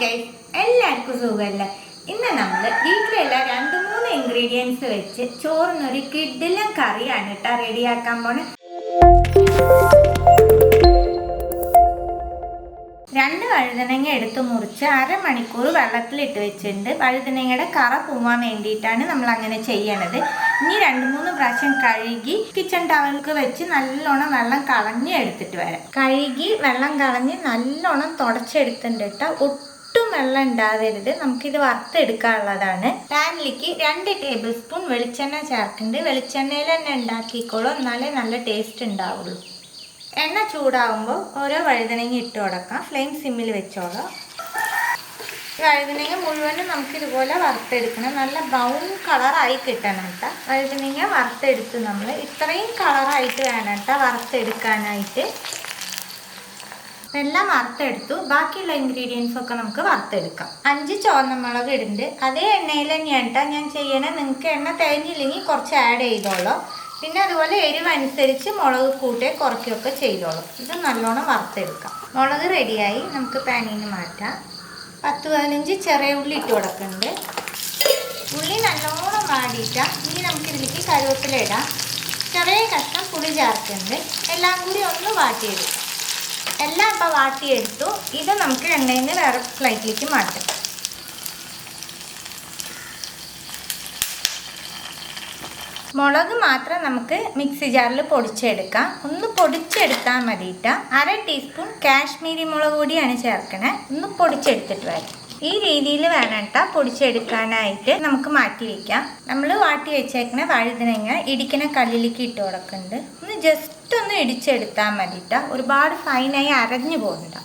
Guys എല്ലാവർക്കും സുഖമല്ല? ഇന്ന് നമ്മൾ വീട്ടിലുള്ള രണ്ട് മൂന്ന് ഇൻഗ്രീഡിയൻസ് വെച്ച് ചോറിനൊരു കിഡിലും കറിയാണ് കേട്ടോ റെഡിയാക്കാൻ പോണേ. രണ്ട് വഴുതനങ്ങ എടുത്ത് മുറിച്ച് അരമണിക്കൂർ വെള്ളത്തിലിട്ട് വെച്ചിട്ടുണ്ട്. വഴുതനങ്ങയുടെ കറ പൂവാൻ വേണ്ടിയിട്ടാണ് നമ്മൾ അങ്ങനെ ചെയ്യണത്. ഇനി രണ്ട് മൂന്ന് പ്രാവശ്യം കഴുകി കിച്ചൺ ടവലിക്ക് വെച്ച് നല്ലോണം വെള്ളം കളഞ്ഞ് എടുത്തിട്ട് വരാം. കഴുകി വെള്ളം കളഞ്ഞ് നല്ലോണം തുടച്ചെടുത്തിട്ടുണ്ട് കേട്ടോ. ഒട്ടും വെള്ളം ഉണ്ടാവരുത് നമുക്കിത് വറുത്തെടുക്കാനുള്ളതാണ്. പാനിലേക്ക് രണ്ട് ടേബിൾ സ്പൂൺ വെളിച്ചെണ്ണ ചേർക്കുന്നുണ്ട്. വെളിച്ചെണ്ണയിൽ തന്നെ ഉണ്ടാക്കിക്കോളൂ എന്നാലേ നല്ല ടേസ്റ്റ് ഉണ്ടാവുള്ളൂ എണ്ണ ചൂടാകുമ്പോൾ ഓരോ വഴുതനങ്ങ ഇട്ട് കൊടുക്കാം. ഫ്ലെയിം സിമ്മിൽ വെച്ചോളാം. വഴുതനങ്ങ മുഴുവനും നമുക്കിതുപോലെ വറുത്തെടുക്കണം. നല്ല ബ്രൗൺ കളറായി കിട്ടണം കേട്ടോ. വഴുതനങ്ങ വറുത്തെടുത്ത് നമ്മൾ ഇത്രയും കളറായിട്ട് വേണം കേട്ടോ വറുത്തെടുക്കാനായിട്ട്. എല്ലാം വറുത്തെടുത്തു. ബാക്കിയുള്ള ഇൻഗ്രീഡിയൻസ് ഒക്കെ നമുക്ക് വറുത്തെടുക്കാം. അഞ്ച് ചുവന്ന മുളക് ഇടുന്നുണ്ട്. അതേ എണ്ണയിൽ തന്നെയാണ് കേട്ടോ ഞാൻ ചെയ്യണേ. നിങ്ങൾക്ക് എണ്ണ തേഞ്ഞില്ലെങ്കിൽ കുറച്ച് ആഡ് ചെയ്തോളൂ. പിന്നെ അതുപോലെ എരിവ് അനുസരിച്ച് മുളക് കൂട്ടേ കുറയ്ക്കുകയൊക്കെ ചെയ്തോളും. ഇത് നല്ലോണം വറുത്തെടുക്കാം. മുളക് റെഡിയായി നമുക്ക് പാനിൽ നിന്ന് മാറ്റാം. പത്ത് പതിനഞ്ച് ചെറിയ ഉള്ളി ഇട്ട് കൊടുക്കുന്നുണ്ട്. ഉള്ളി നല്ലോണം വാടിയിട്ടാൽ ഇനി നമുക്കിതിലേക്ക് കരുവേപ്പില ഇടാം. ചെറിയ കഷ്ണം പുളി ചേർക്കുന്നുണ്ട്. എല്ലാം കൂടി ഒന്ന് വാട്ടിയെടുക്കാം. എല്ലാം ഇപ്പോൾ വാട്ടിയെടുത്തു ഇത് നമുക്ക് എണ്ണയിൽ നിന്ന് വേറെ പ്ലേറ്റിലേക്ക് മാറ്റാം. മുളക് മാത്രം നമുക്ക് മിക്സി ജാറിൽ പൊടിച്ചെടുക്കാം. ഒന്ന് പൊടിച്ചെടുത്താൽ മതിയിട്ട അര ടീസ്പൂൺ കാശ്മീരി മുളക് പൊടിയാണ് ചേർക്കണേ. ഒന്ന് പൊടിച്ചെടുത്തിട്ട് വരാം. ഈ രീതിയിൽ വേണം കേട്ടോ പൊടിച്ചെടുക്കാനായിട്ട് നമുക്ക് മാറ്റി വെക്കാം. നമ്മൾ വാട്ടി വെച്ചേക്കണ വഴുതനങ്ങ ഇടിക്കണ കല്ലിലേക്ക് ഇട്ട് കൊടുക്കുന്നുണ്ട്. ഒന്ന് ജസ്റ്റ് ഒന്ന് ഇടിച്ചെടുത്താൽ മതിയിട്ട ഒരുപാട് ഫൈനായി അരഞ്ഞു പോകുന്നുണ്ട്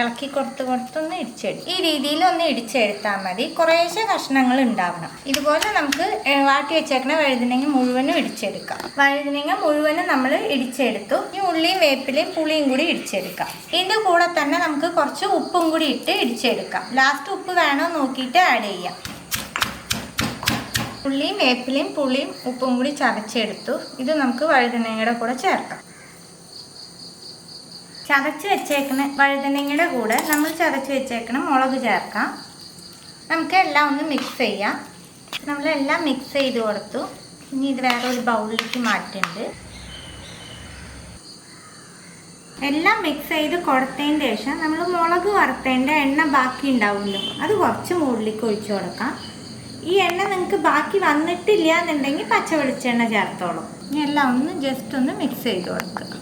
ഇളക്കി കൊടുത്ത് കൊടുത്തൊന്ന് ഇടിച്ചെടുക്കും ഈ രീതിയിൽ ഒന്ന് ഇടിച്ചെടുത്താൽ മതി. കുറേശ്ശെ കഷ്ണങ്ങൾ ഉണ്ടാവണം. ഇതുപോലെ നമുക്ക് വാട്ടി വെച്ചേക്കുന്ന വഴുതനങ്ങ മുഴുവനും ഇടിച്ചെടുക്കാം. വഴുതനങ്ങ മുഴുവനും നമ്മൾ ഇടിച്ചെടുത്തു. ഈ ഉള്ളിയും വേപ്പിലയും പുളിയും കൂടി ഇടിച്ചെടുക്കാം. ഇതിന്റെ കൂടെ തന്നെ നമുക്ക് കുറച്ച് ഉപ്പും കൂടി ഇട്ട് ഇടിച്ചെടുക്കാം. ലാസ്റ്റ് ഉപ്പ് വേണോ നോക്കിയിട്ട് ആഡ് ചെയ്യാം. ഉള്ളിയും വേപ്പിലയും പുളിയും ഉപ്പും കൂടി ചതച്ചെടുത്തു. ഇത് നമുക്ക് വഴുതനങ്ങയുടെ കൂടെ ചേർക്കാം. ചതച്ച് വെച്ചേക്കുന്ന വഴുതനങ്ങയുടെ കൂടെ നമ്മൾ ചതച്ച് വെച്ചേക്കുന്ന മുളക് ചേർക്കാം. നമുക്ക് എല്ലാം ഒന്ന് മിക്സ് ചെയ്യാം. നമ്മളെല്ലാം മിക്സ് ചെയ്ത് കൊടുത്തു. ഇനി ഇത് വേറെ ഒരു ബൗളിലേക്ക് മാറ്റുന്നുണ്ട് എല്ലാം മിക്സ് ചെയ്ത് കൊടുത്തതിന് ശേഷം നമ്മൾ മുളക് വറുത്തതിന്റെ എണ്ണ ബാക്കി ഉണ്ടാവുമല്ലോ. അത് കുറച്ച് മുകളിലേക്ക് ഒഴിച്ചു കൊടുക്കാം. ഈ എണ്ണ നിങ്ങൾക്ക് ബാക്കി വന്നിട്ടില്ല എന്നുണ്ടെങ്കിൽ പച്ച വെളിച്ചെണ്ണ ചേർത്തോളൂ. ഇനി എല്ലാം ഒന്ന് ജസ്റ്റ് ഒന്ന് മിക്സ് ചെയ്ത് കൊടുക്കുക.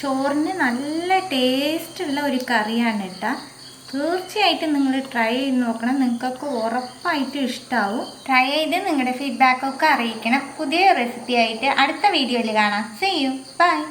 ചോറിന് നല്ല ടേസ്റ്റുള്ള ഒരു കറിയാണ് കേട്ടോ തീർച്ചയായിട്ടും നിങ്ങൾ ട്രൈ ചെയ്ത് നോക്കണം. നിങ്ങൾക്കൊക്കെ ഉറപ്പായിട്ടും ഇഷ്ടമാവും ട്രൈ ചെയ്ത് നിങ്ങളുടെ ഫീഡ്ബാക്കൊക്കെ അറിയിക്കണം. പുതിയ റെസിപ്പി ആയിട്ട് അടുത്ത വീഡിയോയിൽ കാണാം. See you by